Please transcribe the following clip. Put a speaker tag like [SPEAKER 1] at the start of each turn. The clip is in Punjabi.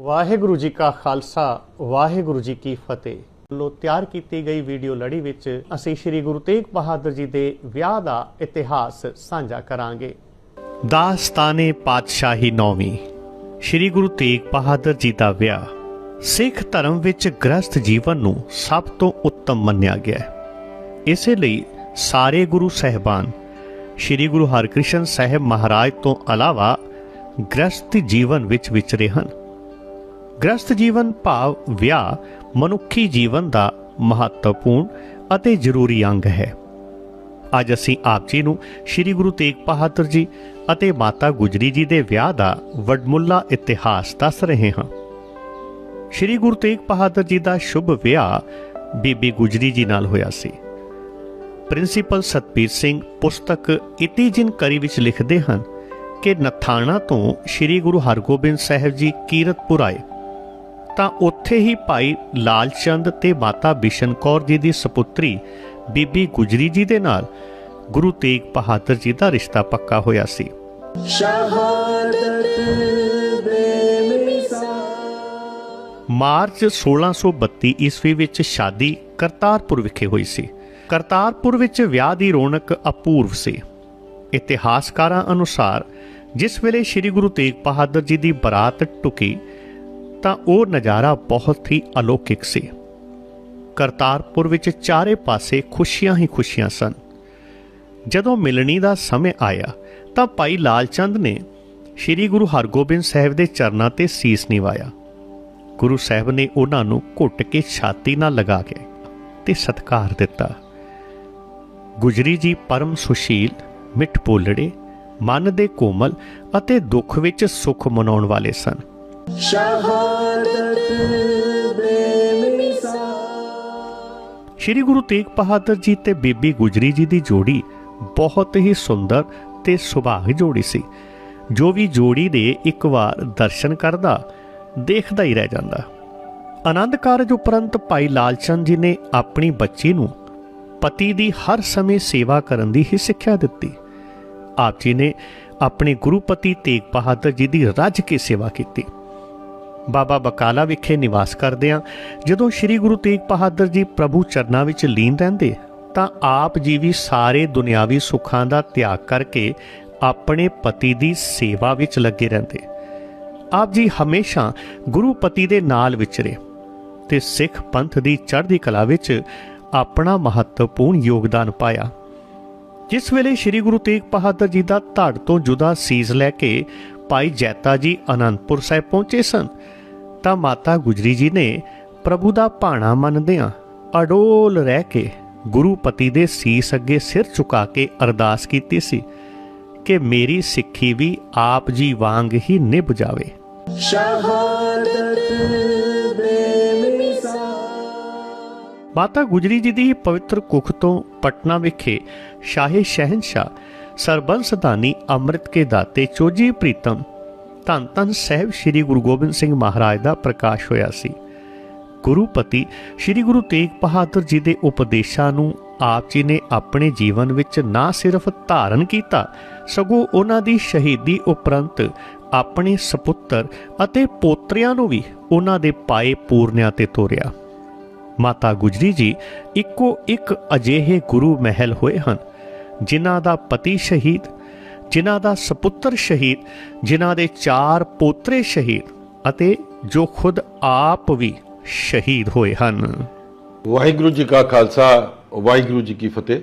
[SPEAKER 1] ਵਾਹਿਗੁਰੂ ਜੀ ਕਾ ਖਾਲਸਾ, ਵਾਹਿਗੁਰੂ ਜੀ ਕੀ ਫਤਿਹ। ਵੱਲੋਂ ਤਿਆਰ ਕੀਤੀ ਗਈ ਵੀਡੀਓ ਲੜੀ ਵਿੱਚ ਅਸੀਂ ਸ੍ਰੀ ਗੁਰੂ ਤੇਗ ਬਹਾਦਰ ਜੀ ਦੇ ਵਿਆਹ ਦਾ ਇਤਿਹਾਸ ਸਾਂਝਾ ਕਰਾਂਗੇ। ਦਾਸਤਾਨੇ ਪਾਤਸ਼ਾਹੀ ਨੌਵੀਂ। ਸ੍ਰੀ ਗੁਰੂ ਤੇਗ ਬਹਾਦਰ ਜੀ ਦਾ ਵਿਆਹ ਸਿੱਖ ਧਰਮ ਵਿੱਚ ਗ੍ਰਸਥ ਜੀਵਨ ਨੂੰ ਸਭ ਤੋਂ ਉੱਤਮ ਮੰਨਿਆ ਗਿਆ ਹੈ। ਇਸੇ ਲਈ ਸਾਰੇ ਗੁਰੂ ਸਹਿਬਾਨ ਸ੍ਰੀ ਗੁਰੂ ਹਰਕ੍ਰਿਸ਼ਨ ਸਾਹਿਬ ਮਹਾਰਾਜ ਤੋਂ ਇਲਾਵਾ ਗ੍ਰਸਥ ਜੀਵਨ ਵਿੱਚ ਵਿਚਰੇ ਹਨ। ਗ੍ਰਸਥ ਜੀਵਨ ਭਾਵ ਵਿਆਹ ਮਨੁੱਖੀ ਜੀਵਨ ਦਾ ਮਹੱਤਵਪੂਰਨ ਅਤੇ ਜ਼ਰੂਰੀ ਅੰਗ ਹੈ। ਅੱਜ ਅਸੀਂ ਆਪ ਜੀ ਨੂੰ ਸ੍ਰੀ ਗੁਰੂ ਤੇਗ ਬਹਾਦਰ ਜੀ ਅਤੇ ਮਾਤਾ ਗੁਜਰੀ ਜੀ ਦੇ ਵਿਆਹ ਦਾ ਵਡਮੁੱਲਾ ਇਤਿਹਾਸ ਦੱਸ ਰਹੇ ਹਾਂ। ਸ੍ਰੀ ਗੁਰੂ ਤੇਗ ਬਹਾਦਰ ਜੀ ਦਾ ਸ਼ੁਭ ਵਿਆਹ ਬੀਬੀ ਗੁਜਰੀ ਜੀ ਨਾਲ ਹੋਇਆ ਸੀ। ਪ੍ਰਿੰਸੀਪਲ ਸਤਬੀਰ ਸਿੰਘ ਪੁਸਤਕ ਇਤੀ ਜਿਨ ਕਰੀ ਵਿੱਚ ਲਿਖਦੇ ਹਨ ਕਿ ਨਥਾਣਾ ਤੋਂ ਸ੍ਰੀ ਗੁਰੂ ਹਰਗੋਬਿੰਦ ਸਾਹਿਬ ਜੀ ਕੀਰਤਪੁਰ ਆਏ। ਤਾਂ ਉੱਥੇ ਹੀ ਭਾਈ ਲਾਲਚੰਦ ਤੇ ਮਾਤਾ ਬਿਸ਼ਨ ਕੌਰ ਜੀ ਦੀ ਸੁਪੁੱਤਰੀ ਬੀਬੀ ਗੁਜਰੀ ਜੀ ਦੇ ਨਾਲ ਗੁਰੂ ਤੇਗ ਬਹਾਦਰ ਜੀ ਦਾ ਰਿਸ਼ਤਾ ਪੱਕਾ ਹੋਇਆ ਸੀ। ਮਾਰਚ 1632 ਈਸਵੀ ਵਿੱਚ ਸ਼ਾਦੀ ਕਰਤਾਰਪੁਰ ਵਿਖੇ ਹੋਈ ਸੀ। ਕਰਤਾਰਪੁਰ ਵਿੱਚ ਵਿਆਹ ਦੀ ਰੌਣਕ ਅਪੂਰਵ ਸੀ। ਇਤਿਹਾਸਕਾਰਾਂ ਅਨੁਸਾਰ, ਜਿਸ ਵੇਲੇ ਸ੍ਰੀ ਗੁਰੂ ਤੇਗ ਬਹਾਦਰ ਜੀ ਦੀ ਬਰਾਤ ਟੁਕੀ, ਤਾਂ ਉਹ ਨਜ਼ਾਰਾ ਬਹੁਤ ਹੀ ਅਲੌਕਿਕ ਸੀ। ਕਰਤਾਰਪੁਰ ਵਿੱਚ ਚਾਰੇ ਪਾਸੇ ਖੁਸ਼ੀਆਂ ਹੀ ਖੁਸ਼ੀਆਂ ਸਨ। ਜਦੋਂ ਮਿਲਣੀ ਦਾ ਸਮੇਂ ਆਇਆ, ਤਾਂ ਭਾਈ ਲਾਲਚੰਦ ਨੇ ਸ੍ਰੀ ਗੁਰੂ ਹਰਗੋਬਿੰਦ ਸਾਹਿਬ ਦੇ ਚਰਨਾਂ ਤੇ ਸੀਸ ਨਿਵਾਇਆ। ਗੁਰੂ ਸਾਹਿਬ ਨੇ ਉਹਨਾਂ ਨੂੰ ਘੁੱਟ ਕੇ ਛਾਤੀ ਨਾਲ ਲਗਾ ਕੇ ਤੇ ਸਤਕਾਰ ਦਿੱਤਾ। ਗੁਜਰੀ ਜੀ ਪਰਮ ਸੁਸ਼ੀਲ ਮਿੱਠ ਬੋਲੜੇ ਮਨ ਦੇ ਕੋਮਲ ਅਤੇ ਦੁੱਖ ਵਿੱਚ ਸੁਖ ਮਨਾਉਣ ਵਾਲੇ ਸਨ। ਸ਼੍ਰੀ ਗੁਰੂ ਤੇਗ ਬਹਾਦਰ ਜੀ ਤੇ ਬੀਬੀ ਗੁਜਰੀ ਜੀ ਦੀ ਜੋੜੀ ਬਹੁਤ ਹੀ ਸੁੰਦਰ ਤੇ ਸੁਭਾਗ ਜੋੜੀ ਸੀ। ਜੋ ਵੀ ਜੋੜੀ ਦੇ ਇੱਕ ਵਾਰ ਦਰਸ਼ਨ ਕਰਦਾ ਦੇਖਦਾ ਹੀ ਰਹਿ ਜਾਂਦਾ। ਆਨੰਦ ਕਾਰਜ ਉਪਰੰਤ ਭਾਈ ਲਾਲਚੰਦ ਜੀ ਨੇ ਆਪਣੀ ਬੱਚੀ ਨੂੰ ਪਤੀ ਦੀ ਹਰ ਸਮੇਂ ਸੇਵਾ ਕਰਨ ਦੀ ਹੀ ਸਿੱਖਿਆ ਦਿੱਤੀ। ਆਪ ਜੀ ਨੇ ਆਪਣੇ ਗੁਰੂ ਪਤੀ ਤੇਗ ਬਹਾਦਰ ਜੀ ਦੀ ਰੱਜ ਕੇ ਸੇਵਾ ਕੀਤੀ। ਬਾਬਾ ਬਕਾਲਾ ਵਿਖੇ ਨਿਵਾਸ ਕਰਦਿਆਂ ਜਦੋਂ ਸ੍ਰੀ ਗੁਰੂ ਤੇਗ ਬਹਾਦਰ ਜੀ ਪ੍ਰਭੂ ਚਰਨਾਂ ਵਿੱਚ ਲੀਨ ਰਹਿੰਦੇ, ਤਾਂ ਆਪ ਜੀ ਵੀ ਸਾਰੇ ਦੁਨਿਆਵੀ ਸੁੱਖਾਂ ਦਾ ਤਿਆਗ ਕਰਕੇ ਆਪਣੇ ਪਤੀ ਦੀ ਸੇਵਾ ਵਿੱਚ ਲੱਗੇ ਰਹਿੰਦੇ। ਆਪ ਜੀ ਹਮੇਸ਼ਾ ਗੁਰੂ ਪਤੀ ਦੇ ਨਾਲ ਵਿਚਰੇ ਤੇ ਸਿੱਖ ਪੰਥ ਦੀ ਚੜ੍ਹਦੀ ਕਲਾ ਵਿੱਚ ਆਪਣਾ ਮਹੱਤਵਪੂਰਨ ਯੋਗਦਾਨ ਪਾਇਆ। ਜਿਸ ਵੇਲੇ ਸ੍ਰੀ ਗੁਰੂ ਤੇਗ ਬਹਾਦਰ ਜੀ ਦਾ ਧੜ ਤੋਂ ਜੁਦਾ ਸੀਸ ਲੈ ਕੇ ਭਾਈ ਜੈਤਾ ਜੀ ਅਨੰਦਪੁਰ ਸਾਹਿਬ ਪਹੁੰਚੇ ਸਨ, ਤਾਂ ਮਾਤਾ ਗੁਜਰੀ ਜੀ ਨੇ ਪ੍ਰਭੂ ਦਾ ਭਾਣਾ ਮੰਨਦਿਆਂ ਅਡੋਲ ਰਹਿ ਕੇ ਗੁਰੂ ਪਤੀ ਦੇ ਸੀਸ ਅੱਗੇ ਸਿਰ ਝੁਕਾ ਕੇ ਅਰਦਾਸ ਕੀਤੀ ਸੀ ਕਿ ਮੇਰੀ ਸਿੱਖੀ ਵੀ ਆਪ ਜੀ ਵਾਂਗ ਹੀ ਨਿਭ ਜਾਵੇ। ਮਾਤਾ ਗੁਜਰੀ ਜੀ ਦੀ ਪਵਿੱਤਰ ਕੁੱਖ ਤੋਂ ਪਟਨਾ ਵਿਖੇ ਸ਼ਾਹੀ ਸ਼ਹਿਨशाह ਸਰਬੰਸ ਦਾਨੀ ਅੰਮ੍ਰਿਤ ਕੇ ਦਾਤੇ ਚੋਜੀ ਪ੍ਰੀਤਮ ਧੰਨ ਧੰਨ ਸਾਹਿਬ ਸ੍ਰੀ ਗੁਰੂ ਗੋਬਿੰਦ ਸਿੰਘ ਮਹਾਰਾਜ ਦਾ ਪ੍ਰਕਾਸ਼ ਹੋਇਆ ਸੀ। ਗੁਰੂਪਤੀ ਸ੍ਰੀ ਗੁਰੂ ਤੇਗ ਬਹਾਦਰ ਜੀ ਦੇ ਉਪਦੇਸ਼ਾਂ ਨੂੰ ਆਪ ਜੀ ਨੇ ਆਪਣੇ ਜੀਵਨ ਵਿੱਚ ਨਾ ਸਿਰਫ ਧਾਰਨ ਕੀਤਾ, ਸਗੋਂ ਉਹਨਾਂ ਦੀ ਸ਼ਹੀਦੀ ਉਪਰੰਤ ਆਪਣੇ ਸੁਪੁੱਤਰ ਅਤੇ ਪੋਤਰਿਆਂ ਨੂੰ ਵੀ ਉਹਨਾਂ ਦੇ ਪਾਏ ਪੂਰਨਿਆਂ ਤੇ ਤੋਰਿਆ। ਮਾਤਾ ਗੁਜਰੀ ਜੀ ਇੱਕੋ ਇੱਕ ਅਜਿਹੇ ਗੁਰੂ ਮਹਿਲ ਹੋਏ ਹਨ, ਜਿਨ੍ਹਾਂ ਦਾ ਪਤੀ ਸ਼ਹੀਦ, ਜਿਨ੍ਹਾਂ ਦਾ ਸੁਪੁੱਤਰ ਸ਼ਹੀਦ, ਜਿਨ੍ਹਾਂ ਦੇ ਚਾਰ ਪੋਤਰੇ ਸ਼ਹੀਦ ਅਤੇ ਜੋ ਖੁਦ ਆਪ ਵੀ ਸ਼ਹੀਦ ਹੋਏ ਹਨ।
[SPEAKER 2] ਵਾਹਿਗੁਰੂ ਜੀ ਕਾ ਖਾਲਸਾ, ਵਾਹਿਗੁਰੂ ਜੀ ਕੀ ਫਤਿਹ।